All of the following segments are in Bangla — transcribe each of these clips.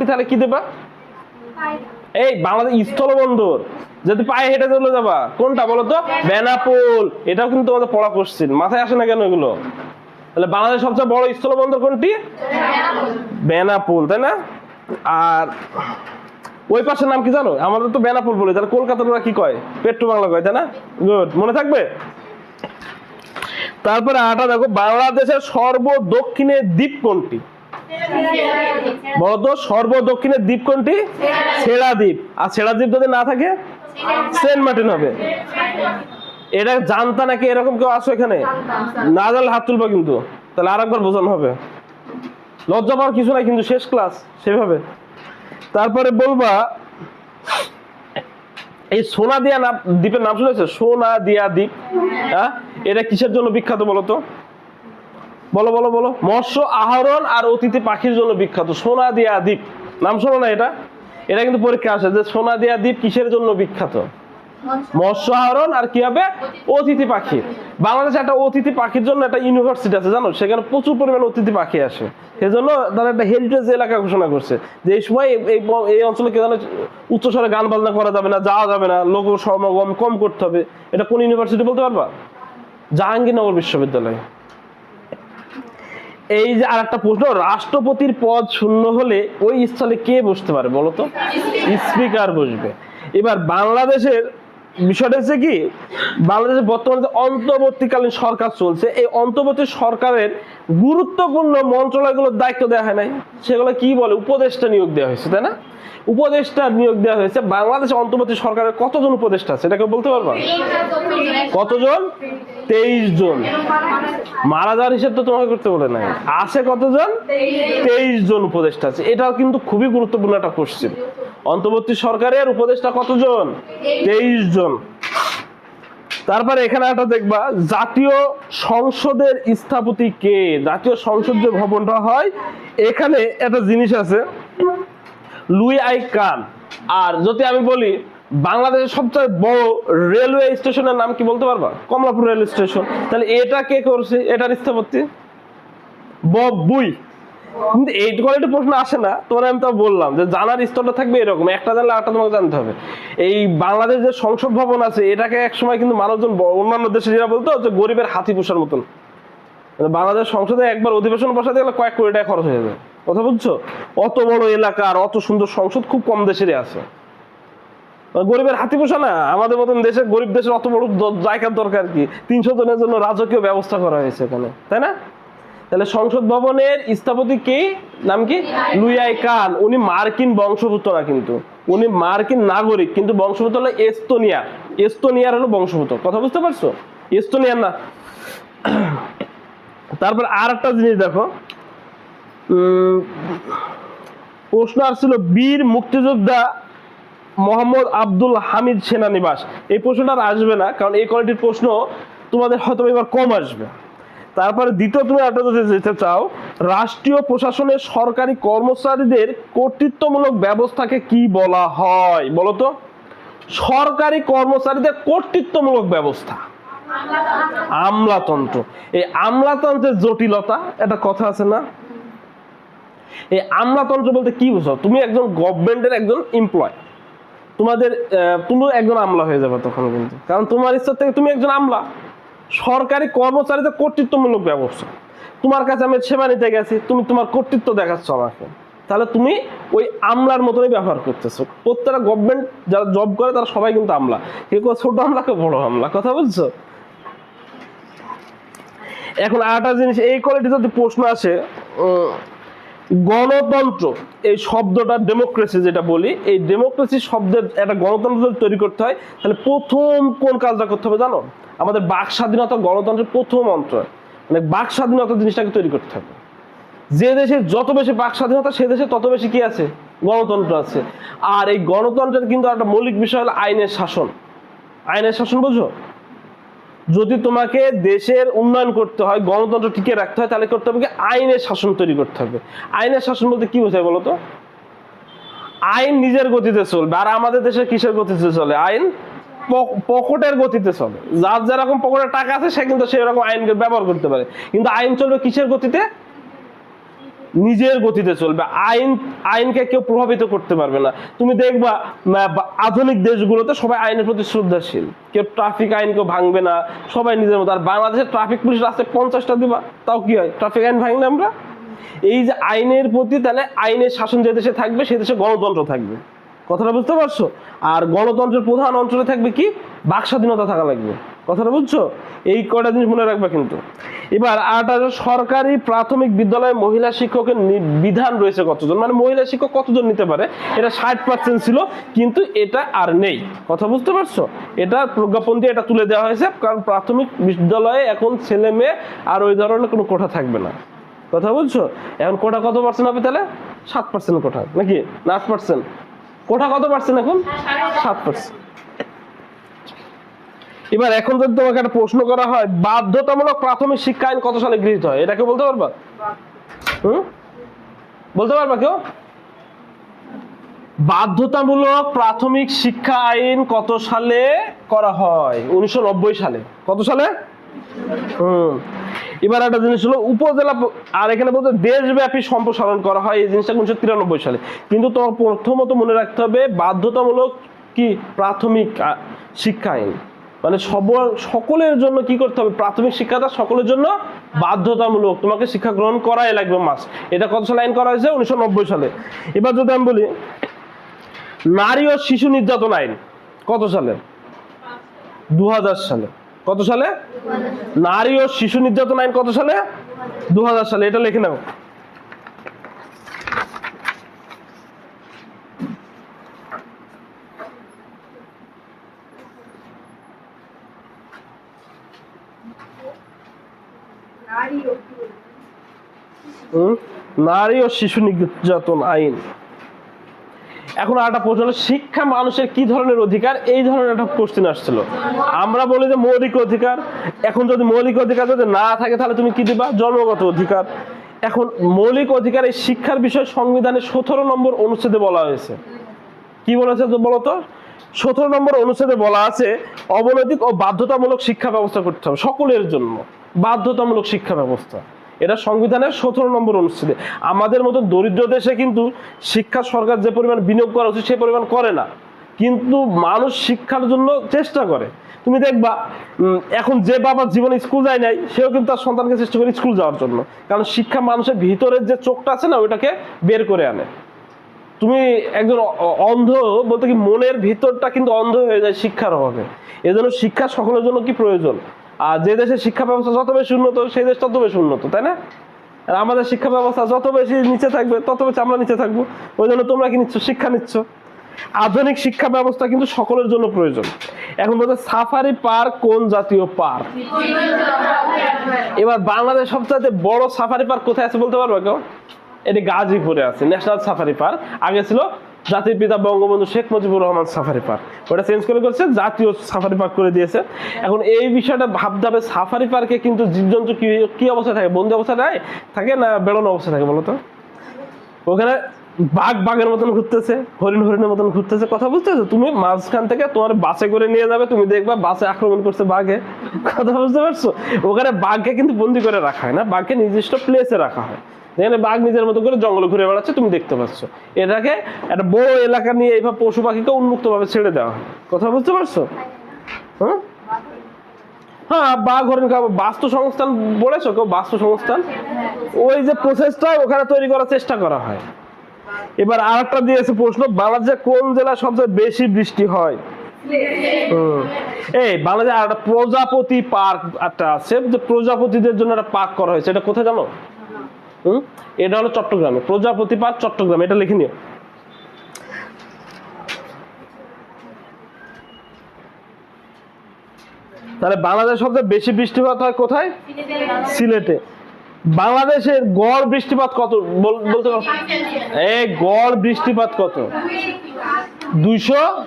কোনটি তাহলে কি দেবা? এই বাংলাদেশ স্থলবন্দর যদি পায়ে হেঁটে চলে যাবা কোনটা বলো তো? বেনাপোল। এটাও কিন্তু তোমাদের পড়া কোশ্চিন মাথায় আসে না কেন এগুলো? তাহলে বাংলাদেশ সবচেয়ে বড় স্থলবন্দর কোনটি? বেনাপোল। তাই না? আর ওই পাশের নাম কি জানো? আমাদের তো বেনাপোল বলে। তাহলে কলকাতার ওরা কি কয়? পেট্রো বাংলা কয় তাই না? গুড মনে থাকবে? তারপরে আটা দেখো বাংলাদেশের সর্ব দক্ষিণের দ্বীপ কোনটি? বলতো সর্ব দক্ষিণের দ্বীপ কোনটি? ছেড়া দ্বীপ। আর ছেড়া দ্বীপ যদি না থাকে, সেন্ট মার্টিন হবে। এটা জানতা নাকি এরকম কেউ আসো এখানে না জানলে হাত তুলবা কিন্তু। তাহলে আরেকবার বোঝানো হবে। লজ্জা পাওয়ার কিছু নাই কিন্তু শেষ ক্লাস, সেভাবে। তারপরে বলবা, এই সোনা দিয়া দ্বীপের নাম শুনেছো? সোনা দিয়া দ্বীপ। হ্যাঁ? এটা কিসের জন্য বিখ্যাত বলো তো বলো বলো বলো। মৎস্য আহরণ আর অতিথি পাখির জন্য বিখ্যাত। সোনা দিয়া দ্বীপ। নাম শোনো না এটা? এটা কিন্তু পরীক্ষা আসে যে সোনা দিয়া দ্বীপ কিসের জন্য বিখ্যাত? মৎস্য আহরণ আর কি হবে? অতিথি পাখি। বাংলাদেশে একটা অতিথি পাখির জন্য একটা ইউনিভার্সিটি আছে জানো? সেখানে প্রচুর পরিমাণে অতিথি পাখি আসে। সেজন্য তারা একটা হেরিটেজ এলাকা ঘোষণা করছে। যে এই সময় এই- এই এই অঞ্চলে কেন উচ্চস্বরে গান বাজনা করা যাবে না যাওয়া যাবে না। লোক সমাগম কম করতে হবে। এটা কোন ইউনিভার্সিটি বলতে পারবা? জাহাঙ্গীরনগর বিশ্ববিদ্যালয়। এই যে আর একটা প্রশ্ন, রাষ্ট্রপতির পদ শূন্য হলে ওই স্থলে কে বসতে পারে বলো তো? স্পিকার বসবে। এবার বাংলাদেশের বিষয়টা হচ্ছে কি বাংলাদেশে বর্তমানে অন্তর্বর্তীকালীন সরকার চলছে, এই অন্তর্বর্তী সরকারের গুরুত্বপূর্ণ মন্ত্রণালয়গুলোর দায়িত্ব দেওয়া হয় নাই। সেগুলো কি বলে? উপদেষ্টা নিয়োগ দেওয়া হয়েছে, তাই না? উপদেষ্টা নিয়োগ দেওয়া হয়েছে। বাংলাদেশে অন্তর্বর্তী সরকারের কতজন উপদেষ্টা আছে? এটাকে বলতে পারবা? কতজন? তেইশ জন। মারা যাওয়ার হিসেব তো তোমাকে করতে বলে নাই। আছে কতজন? তেইশ জন উপদেষ্টা আছে। এটাও কিন্তু খুবই গুরুত্বপূর্ণ একটা কোশ্চেন অন্তর্বর্তী সরকারের উপদেষ্টা কতজন? তেইশ জন। তারপরে এখানে একটা দেখবা, জাতীয় সংসদের স্থাপতি কে? জাতীয় সংসদ যে ভবনটা হয়, এখানে একটা জিনিস আছে। লুই আই কান। আর যদি আমি বলি বাংলাদেশের সবচেয়ে বড় রেলওয়ে স্টেশনের নাম কি বলতে পারবা? Kamalapur rail station. তাহলে এটা কে করছে? এটার স্থপতি? বব বুই। কিন্তু এই কোয়ালিটি প্রশ্ন আসে না, তোমার আমি তো বললাম যে জানার স্তরটা থাকবে এরকম। একটা জানলে আরেকটা তোমাকে জানতে হবে। এই বাংলাদেশ যে সংসদ ভবন আছে, এটাকে এক সময় কিন্তু মানুষজন অন্যান্য দেশে যেটা বলতো যে গরিবের হাতি পোষার মতন। মানে বাংলাদেশ সংসদে একবার অধিবেশন বসাতে গেলে কয়েক কোটি টাকা খরচ হয়ে যাবে কথা বুঝছ? অত বড় এলাকা আর অত সুন্দর সংসদ খুব কম দেশেরই আছে। গরিবের হাতি পোষা না? আমাদের মতন দেশে গরিব দেশের অত বড় জায়গার দরকার কি? তিনশো জনের জন্য রাজকীয় ব্যবস্থা করা হয়েছে এখানে তাই না? তাহলে সংসদ ভবনের স্থপতি কে? নাম কি? লুইয়াই কান উনি মার্কিন বংশভূত না কিন্তু। উনি মার্কিন নাগরিক কিন্তু বংশভূত হলো এস্তোনিয়া। এস্তোনিয়ার হলো বংশভূত কথা বুঝতে পারছ? এস্তোনিয়ার না। তারপর আর একটা জিনিস দেখো। প্রশ্ন আসছিল বীর মুক্তিযোদ্ধা মোহাম্মদ আব্দুল হামিদ সেনানিবাস। এই প্রশ্নটা আর আসবে না, কারণ এই কোয়ালিটির প্রশ্ন তোমাদের হয়তো এবার কম আসবে। তারপরে দ্বিতীয় তুমি একটা যেতে চাও, রাষ্ট্রীয় প্রশাসনের সরকারি কর্মচারীদের কর্তৃত্বমূলক ব্যবস্থাকে কি বলা হয়? বলো তো। সরকারি কর্মচারীদের কর্তৃত্বমূলক ব্যবস্থা। আমলাতন্ত্র। এই আমলাতন্ত্রের জটিলতা, একটা কথা আছে না? এই আমলাতন্ত্র বলতে কি বুঝো তুমি একজন গভর্নমেন্টের একজন এমপ্লয় তোমাদের তুমি একজন আমলা হয়ে যাবে তখন কিন্তু। কারণ তোমার ইচ্ছা থেকে তুমি একজন আমলা। সরকারি কর্মচারীদের কর্তৃত্বমূলক ব্যবস্থা। তোমার কাছে আমি সেবা নিতে গেছি, তুমি তোমার কর্তৃত্ব দেখাচ্ছ আমাকে। তাহলে তুমি ওই আমলার মতনই ব্যবহার করতেছো। প্রত্যেকটা গভর্নমেন্ট যারা জব করে, তারা সবাই কিন্তু আমলা। কেউ ছোট আমলা, কেউ বড় আমলা। কথা বুঝছ? এখন আরেকটা জিনিস, এই কোয়ালিটি যদি প্রশ্ন আসে গণতন্ত্র, এই শব্দটা ডেমোক্রেসি যেটা বলি, এই ডেমোক্রেসি শব্দের একটা গণতন্ত্র যদি তৈরি করতে হয়, তাহলে প্রথম কোন কাজটা করতে হবে জানো? আমাদের বাক স্বাধীনতা গণতন্ত্রের প্রথম অন্তর মানে বাক স্বাধীনতা জিনিসটাকে তৈরি করতে হবে। যে দেশে যত বেশি বাক স্বাধীনতা, সে দেশে তত বেশি কি আছে? গণতন্ত্র আছে। আর এই গণতন্ত্রের কিন্তু একটা মৌলিক বিষয় হলো আইনের শাসন। আইনের শাসন বুঝো? যদি তোমাকে দেশের উন্নয়ন করতে হয়, গণতন্ত্র টিকে রাখতে হয়, তাহলে করতে হবে কি? আইনের শাসন তৈরি করতে হবে। আইনের শাসন বলতে কি বোঝায় বলো তো? আইন নিজের গতিতে চলবে, আর আমাদের দেশে কিসের গতিতে চলে? আইন পক- পকেটের গতিতে চলে। যার যেরকম পকেটের টাকা আছে, সে কিন্তু সেই রকম আইন ব্যবহার করতে পারে। কিন্তু আইন চলবে কিসের গতিতে? নিজের গতিতে চলবে। আইন, আইনকে কেউ প্রভাবিত করতে পারবে না। তুমি দেখবা আধুনিক দেশগুলোতে সবাই আইনের প্রতি শ্রদ্ধাশীল। কেউ ট্রাফিক আইন কেউ ভাঙবে না। সবাই নিজের মতো। আর বাংলাদেশের ট্রাফিক পুলিশ রাস্তায় পঞ্চাশটা দিবা, তাও কি হয়? ট্রাফিক আইন ভাঙি না আমরা? এই যে আইনের প্রতি তাহলে আইনের শাসন যে দেশে থাকবে, সে দেশে গণতন্ত্র থাকবে। কথাটা বুঝতে পারছ? আর গণতন্ত্রের প্রধান অঞ্চলে থাকবে কি? বাক স্বাধীনতা থাকা লাগবে। কথাটা বুঝছ? এই কটা জিনিস মনে রাখবে কিন্তু। এবার হলো সরকারি প্রাথমিক বিদ্যালয়ে মহিলা শিক্ষকের বিধান রয়েছে কতজন? মানে মহিলা শিক্ষক কতজন নিতে পারে? এটা ষাট পার্সেন্ট ছিল কিন্তু এটা আর নেই। কথা বুঝতে পারছ? এটা প্রজ্ঞাপন দিয়ে এটা তুলে দেওয়া হয়েছে কারণ প্রাথমিক বিদ্যালয়ে এখন ছেলে মেয়ে আর ওই ধরনের কোনো কোঠা থাকবে না। কথা বলছো এখন কোটা কত পার্সেন্ট হবে তাহলে? সাত পার্সেন্ট কোঠা নাকি? না আট পার্সেন্ট কোঠা কত পার্সেন্ট এখন? সাত। পার্সেন্ট এবার এখন যদি তোমাকে একটা প্রশ্ন করা হয়, বাধ্যতামূলক প্রাথমিক শিক্ষা আইন কত সালে গৃহীত হয়? এটা কেউ বলতে পারবা? হুম? বলতে পারবা কেউ? বাধ্যতামূলক প্রাথমিক শিক্ষা আইন কত সালে করা হয়? উনিশশো নব্বই সালে। কত সালে? হুম। এবার একটা জিনিস হলো, উপজেলা আর এখানে বলতে দেশব্যাপী সম্প্রসারণ করা হয়, এই জিনিসটা উনিশশো তিরানব্বই সালে। কিন্তু তোমার প্রথমত মনে রাখতে হবে, বাধ্যতামূলক কি? প্রাথমিক শিক্ষা আইন। মানে সব সকলের জন্য কি করতে হবে? প্রাথমিক শিক্ষাটা সকলের জন্য বাধ্যতামূলক। তোমাকে শিক্ষা গ্রহণ করাই লাগবে মাস এটা কত সালে আইন করা হয়েছে? উনিশশো নব্বই সালে। এবার যদি আমি বলি নারী ও শিশু নির্যাতন আইন কত সালে? দু হাজার সালে। কত সালে? নারী ও শিশু নির্যাতন আইন কত সালে? দু হাজার সালে। এটা লিখে নাও হুম? নারী ও শিশু নির্যাতন আইন। এখন একটা প্রশ্ন হলো, শিক্ষা মানুষের কি ধরনের অধিকার? এই ধরনের একটা কোশ্চেন আসছিল। আমরা বলি যে মৌলিক অধিকার। এখন যদি মৌলিক অধিকার যদি না থাকে তাহলে তুমি কি দিবা? জন্মগত অধিকার। এখন মৌলিক অধিকার এই শিক্ষার বিষয় সংবিধানের সতেরো নম্বর অনুচ্ছেদে বলা হয়েছে। কি বলেছে বলতো? সতেরো নম্বর অনুচ্ছেদে বলা আছে অবনৈতিক ও বাধ্যতামূলক শিক্ষা ব্যবস্থা করতে হবে সকলের জন্য। বাধ্যতামূলক শিক্ষা ব্যবস্থা। এটা সংবিধানের সতেরো নম্বর অনুচ্ছেদে। আমাদের মতো দরিদ্র দেশে কিন্তু শিক্ষা সরকার যে পরিমাণ বিনিয়োগ করা উচিত সে পরিমাণ করে না। কিন্তু মানুষ শিক্ষার জন্য চেষ্টা করে। তুমি দেখবা এখন যে বাবা জীবনে স্কুল যায় নাই, সেও কিন্তু তার সন্তানকে চেষ্টা করে স্কুল যাওয়ার জন্য। কারণ শিক্ষা মানুষের ভিতরের যে চোখটা আছে না, ওইটাকে বের করে আনে। তুমি একজন অন্ধ বলতে কি, মনের ভিতরটা কিন্তু অন্ধ হয়ে যায় শিক্ষার অভাবে। এজন্য শিক্ষা সকলের জন্য কি প্রয়োজন? আর যে দেশের শিক্ষা ব্যবস্থা যত বেশি উন্নত, সেই দেশ তত বেশি উন্নত, তাই না? আর আমাদের শিক্ষা ব্যবস্থা যত বেশি নিচে থাকবে, তত বেশি আমরা নিচে থাকব। ওই জন্য তোমরা কি নিচ্ছ? শিক্ষা নিচ্ছ। আধুনিক শিক্ষা ব্যবস্থা কিন্তু সকলের জন্য প্রয়োজন। এখন বলতে সাফারি পার্ক কোন জাতীয় পার্ক এবার বাংলাদেশ সবচেয়ে বড় সাফারি পার্ক কোথায় আছে বলতে পারবে কেউ? এটি গাজীপুরে আছে, ন্যাশনাল সাফারি পার্ক আগে ছিল জাতির পিতা বঙ্গবন্ধু শেখ মুজিবুর রহমান সাফারি পার্ক। ওটা চেঞ্জ করে করছে, জাতীয় সাফারি পার্ক করে দিয়েছে। এখন এই বিষয়টা ভাবতে হবে, সাফারি পার্কে কিন্তু জীবজন্তু কি কি অবস্থায় থাকে? বন্দি অবস্থায় থাকে থাকে না বেরোনো অবস্থায় থাকে বলতো? ওখানে বাঘ বাঘের মতন ঘুরতেছে, হরিণ হরিণের মতন ঘুরতেছে, কথা বুঝতেছো? তুমি মাঝখান থেকে তোমার বাসে করে নিয়ে যাবে, তুমি দেখবা বাসে আক্রমণ করছে বাঘে। কথা বুঝতে পারছ? ওখানে বাঘকে কিন্তু বন্দি করে রাখা হয় না, বাঘকে নির্দিষ্ট প্লেসে রাখা হয়। যেখানে বাঘ নিজের মতো করে জঙ্গলে ঘুরে বেড়াচ্ছে, তুমি দেখতে পাচ্ছ। এটাকে একটা বড় এলাকা নিয়ে এইভাবে পশু পাখিকে উন্মুক্ত ভাবে ছেড়ে দেওয়া। কথা বুঝতে পারছ? হ্যাঁ? হ্যাঁ বাঘ হরিণ বাস্তু সংস্থান বলেছ? কেউ বাস্তু সংস্থান ওই যে প্রসেসটা ওখানে তৈরি করার চেষ্টা করা হয়। এবার আরেকটা দিয়েছে প্রশ্ন, বাংলাদেশে কোন জেলায় সবচেয়ে বেশি বৃষ্টি হয়। এই, বাংলাদেশে আর একটা প্রজাপতি পার্ক একটা আছে, যে প্রজাপতিদের জন্য একটা পার্ক করা হয়েছে। এটা কোথায় জানো? হুম? এটা হলো চট্টগ্রামে। প্রজাপতি পার্ক চট্টগ্রামে। এটা লিখে নিও। তাহলে বাংলাদেশ সবচেয়ে বেশি বৃষ্টিপাত হয় কোথায়? সিলেটে। বাংলাদেশের গড় বৃষ্টিপাত কত? বল- বলতে এই গড় বৃষ্টিপাত কত? দুইশো?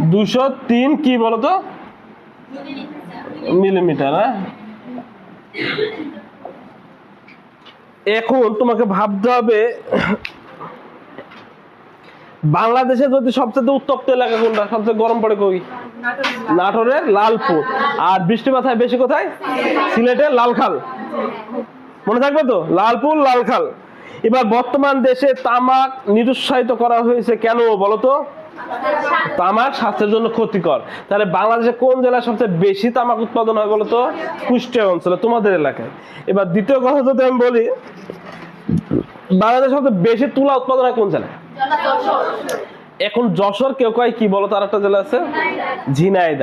দুশো তিন কি বলতো? মিলিমিটার হ্যাঁ? এখন তোমাকে ভাবতে হবে, বাংলাদেশে যদি সবচেয়ে উত্তপ্ত এলাকা কোনটা? সবচেয়ে গরম পড়ে কই? নাটোরের লালপুর। আর বৃষ্টিপাত হয় বেশি কোথায়? সিলেটের লালখাল। মনে থাকবে তো? লালপুর, লালখাল। এবার বর্তমান দেশে তামাক নিরুৎসাহিত করা হয়েছে কেন বলতো তামাক স্বাস্থ্যের জন্য ক্ষতিকর। তাহলে বাংলাদেশে কোন জেলায় সবচেয়ে বেশি তামাক উৎপাদন হয় বলতো? কুষ্টিয়া অঞ্চলে তোমাদের এলাকায়। এবার দ্বিতীয় কথা যদি আমি বলি বাংলাদেশে সবচেয়ে বেশি তুলা উৎপাদন হয় কোন জেলায়? এখন যশোর কেউ কয় কি বলো? তার একটা জেলা আছে? ঝিনাইদা